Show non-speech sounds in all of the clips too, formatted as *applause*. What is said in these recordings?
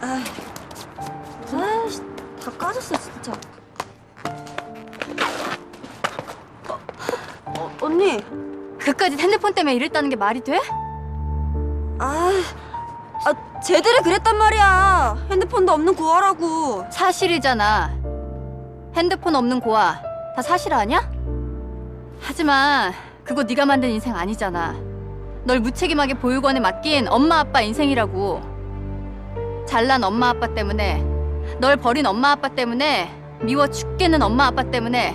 아, 아이씨, 다 까졌어 진짜. 어, 어, 언니, 그까지 핸드폰 때문에 이랬다는 게 말이 돼? 아, 아, 쟤들이 그랬단 말이야. 핸드폰도 없는 고아라고. 사실이잖아. 핸드폰 없는 고아 다 사실 아니야? 하지만 그거 네가 만든 인생 아니잖아. 널 무책임하게 보육원에 맡긴 엄마 아빠 인생이라고. 잘난 엄마 아빠 때문에 널 버린 엄마 아빠 때문에 미워 죽겠는 엄마 아빠 때문에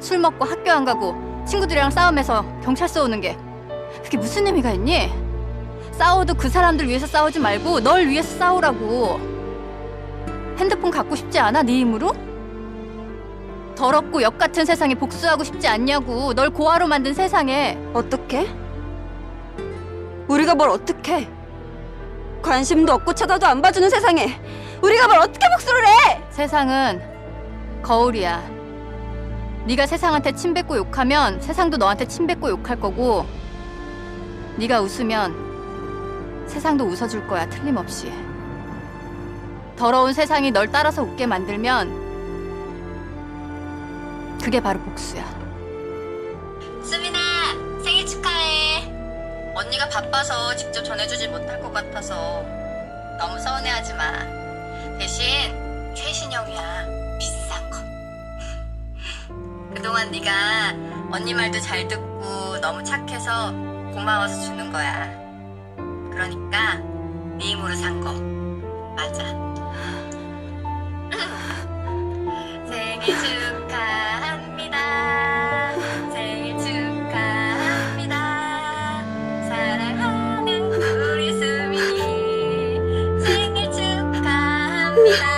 술 먹고 학교 안 가고 친구들이랑 싸움해서 경찰서 오는 게 그게 무슨 의미가 있니? 싸워도 그 사람들 위해서 싸우지 말고 널 위해서 싸우라고. 핸드폰 갖고 싶지 않아? 네 힘으로? 더럽고 역 같은 세상에 복수하고 싶지 않냐고. 널 고아로 만든 세상에 어떻게? 우리가 뭘 어떻게? 관심도 없고 쳐다도 안 봐주는 세상에 우리가 뭘 어떻게 복수를 해? 세상은 거울이야. 네가 세상한테 침 뱉고 욕하면 세상도 너한테 침 뱉고 욕할 거고 네가 웃으면 세상도 웃어줄 거야 틀림없이. 더러운 세상이 널 따라서 웃게 만들면 그게 바로 복수야. 언니가 바빠서 직접 전해주지 못할 것 같아서 너무 서운해하지 마. 대신 최신형이야. 비싼 거. *laughs* 그동안 네가 언니 말도 잘 듣고 너무 착해서 고마워서 주는 거야. 그러니까 네 힘으로 산 거. 맞아. *laughs* 생일 축 사